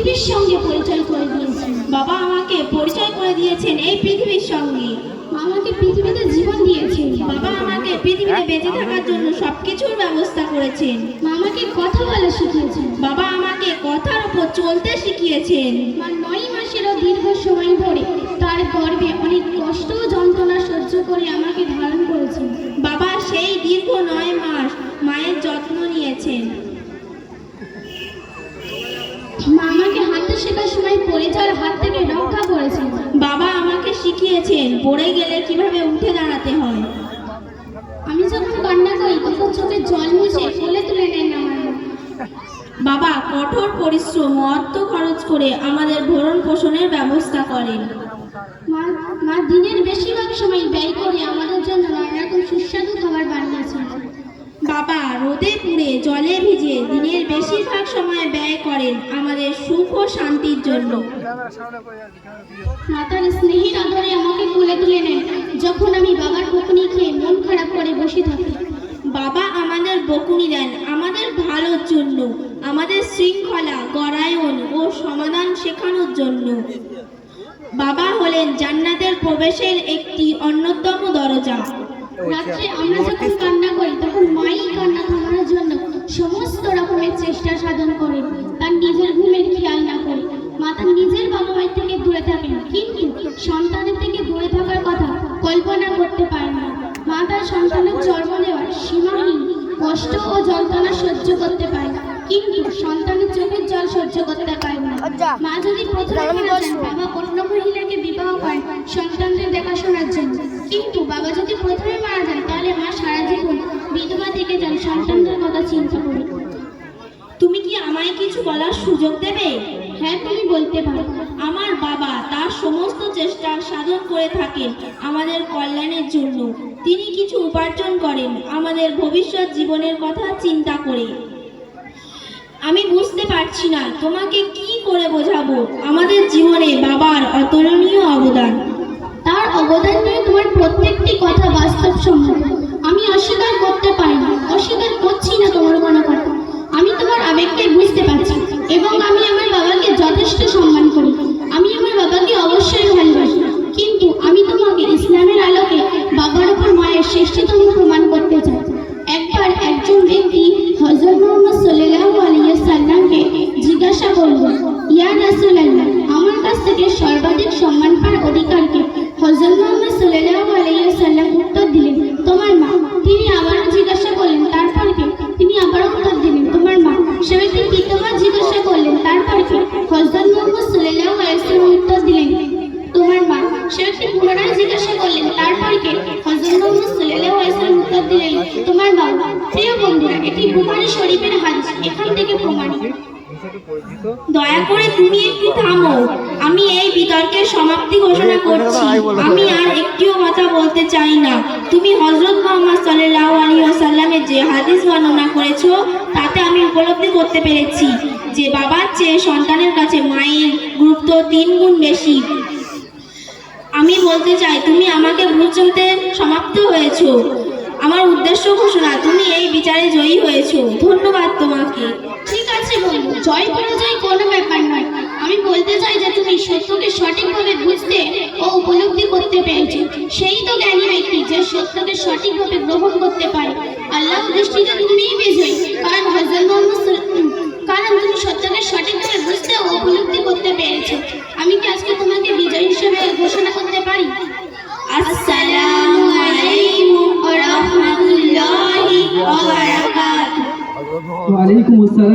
পৃথিবীর সঙ্গে পরিচয় করে দিয়েছেন। বাবা আমাকে পরিচয় করে দিয়েছেন এই পৃথিবীর সঙ্গে। আমাকে পৃথিবীতে জীবন দিয়েছেন। বাবা আমাকে পৃথিবীতে বেঁচে থাকার জন্য সবকিছুর ব্যবস্থা করেছেন। মা আমাকে কথা বলা শিখিয়েছেন। বাবা আমাকে কথার উপর চলতে শিখিয়েছেন। নয় মাসেরও দীর্ঘ সময় ধরে তার গর্ভে অনেক কষ্ট ও যন্ত্রণা সহ্য করে আমাকে ধারণ শেখার সময় পড়ে যাওয়ার হাত থেকে রক্ষা করেছেন বাবা আমাকে শিখিয়েছেন পড়ে গেলে কীভাবে উঠে দাঁড়াতে হয়। আমি যখন কান্না করি, তখন চোখে জল মুছে কোলে তুলে নেন আমার বাবা কঠোর পরিশ্রম অর্থ খরচ করে আমাদের ভরণ পোষণের ব্যবস্থা করেন। মা দিনের বেশিরভাগ সময় ব্যয় করে আমাদের জন্য নানা রকম সুস্বাদু খাবার বানিয়েছেন। বাবা রোদে পুড়ে জলে ভিজে দিনের বেশিরভাগ সময় ব্যয় করেন আমাদের সুখ ও শান্তির জন্য। মা তার স্নেহের আদরে আমাকে কোলে তুলে নেন। যখন আমি বাবার বকুনি খেয়ে মন খারাপ করে বসে থাকি। বাবা আমাদের বকুনি দেন, আমাদের ভালোর জন্য, আমাদের শৃঙ্খলা, গড়ায়ন ও সমাধান শেখানোর জন্য। বাবা হলেন জান্নাতের প্রবেশের একটি অন্যতম দরজা। রাত্রে আমরা যখন কান্না করি তখন মাই কান্না থামানোর জন্য সমস্ত রকমের চেষ্টা সাধন করেন তার নিজের ঘুমের খেয়াল না করে। মা তার নিজের বাবা মায়ের থেকে দূরে থাকেন কিন্তু সন্তানের থেকে দূরে থাকার কথা কল্পনা করতে পারেন না। মা তার সন্তানের জন্ম দেওয়ার সীমাহীন কষ্ট ও যন্ত্রণা সহ্য করতে পারে না কিন্তু সন্তানের চোখের জল সহ্য করতে পারে না। মা যদি প্রথমে দেখাশোনার জন্য। কিন্তু বাবা যদি প্রথমে মারা যায়, তাহলে মা সারা জীবন বিধবা থেকে যান সন্তানদের কথা চিন্তা করে। তুমি কি আমায় কিছু বলার সুযোগ দেবে? হ্যাঁ তুমি বলতে পারো। আমার বাবা তার সমস্ত চেষ্টা সাধন করে থাকেন আমাদের কল্যাণের জন্য। তিনি কিছু উপার্জন করেন আমাদের ভবিষ্যৎ জীবনের কথা চিন্তা করে। আমি বুঝতে পারছি না, তোমাকে কি করে বোঝাবো? আমাদের জীবনে বাবার অতুলনীয় অবদান। অবদান নিয়ে তোমার প্রত্যেকটি কথা বাস্তবসম্মত আমি অস্বীকার করতে পারি না, অস্বীকার করছি না তোমার কোনো কথা। আমি তোমার আবেগকে বুঝতে পারছি এবং আমি আমার বাবাকে যথেষ্ট সম্মান করি। আমি আমার বাবাকে অবশ্যই ভালোবাসি, কিন্তু আমি তোমাকে ইসলামের আলোকে বাবার উপর মায়ের শ্রেষ্ঠতম প্রমাণ করতে চাই। একবার একজন ব্যক্তি হজরত মোহাম্মদ সাল্লাল্লাহু আলাইহি সাল্লামকে জিজ্ঞাসা করল, ইয়া রাসূলুল্লাহ, আমার কাছ থেকে সর্বাধিক সম্মান পাওয়ার অধিকারকে হজরত মোহাম্মদ সাল্লাল্লাহু আলাইহি সাল্লাম উত্তর দিলেন, তোমার মা। তিনি আবারও জিজ্ঞাসা করলেন, তারপর কে? তিনি আবারও উত্তর দিলেন, তোমার মা। সে ব্যক্তি তোমার জিজ্ঞাসা করলেন, তারপর কে? হজরত মোহাম্মদ সাল্লাল্লাহু আলাইহি সাল্লাম উত্তর দিলেন, তোমার মা। সে পুনরায় জিজ্ঞাসা করলেন, তারপর কে? আলাইহি দিলেন তোমার বাবা, প্রিয় বন্ধুরা এটি বুখারী শরীফের হাদিস, এখান থেকে প্রমাণিত। দয়া করে তুমি একটু থামো, আমি এই বিতর্কের সমাপ্তি ঘোষণা করছি। আমি আর একটিও কথা বলতে চাই না। তুমি হজরত মোহাম্মদ সাল্লাল্লাহু আলাইহি ওয়াসাল্লামের যে হাদিস বর্ণনা করেছ, তাতে আমি উপলব্ধি করতে পেরেছি যে বাবার চেয়ে সন্তানের কাছে মায়ের গুরুত্ব তিন গুণ বেশি। আমি বলতে চাই, তুমি আমাকে বুঝতে সমাপ্ত হয়েছো। আমার উদ্দেশ্য ঘোষণা, তুমি এই বিচারে জয়ী হয়েছো। ধন্যবাদ তোমাকে। ঠিক আছে বন্ধু, জয় পরাজয় কোনো ব্যাপার নয়। আমি বলতে চাই যে তুমি সত্যকে সঠিকভাবে বুঝতে ও উপলব্ধি করতে পেরেছ। সেই তো জ্ঞানী ব্যক্তি যে সত্যকে সঠিকভাবে গ্রহণ করতে পারে। আল্লাহ দৃষ্টিতে তুমিই বিজয়ী। কারণ হজরত মোহাম্মদ عليكم السلام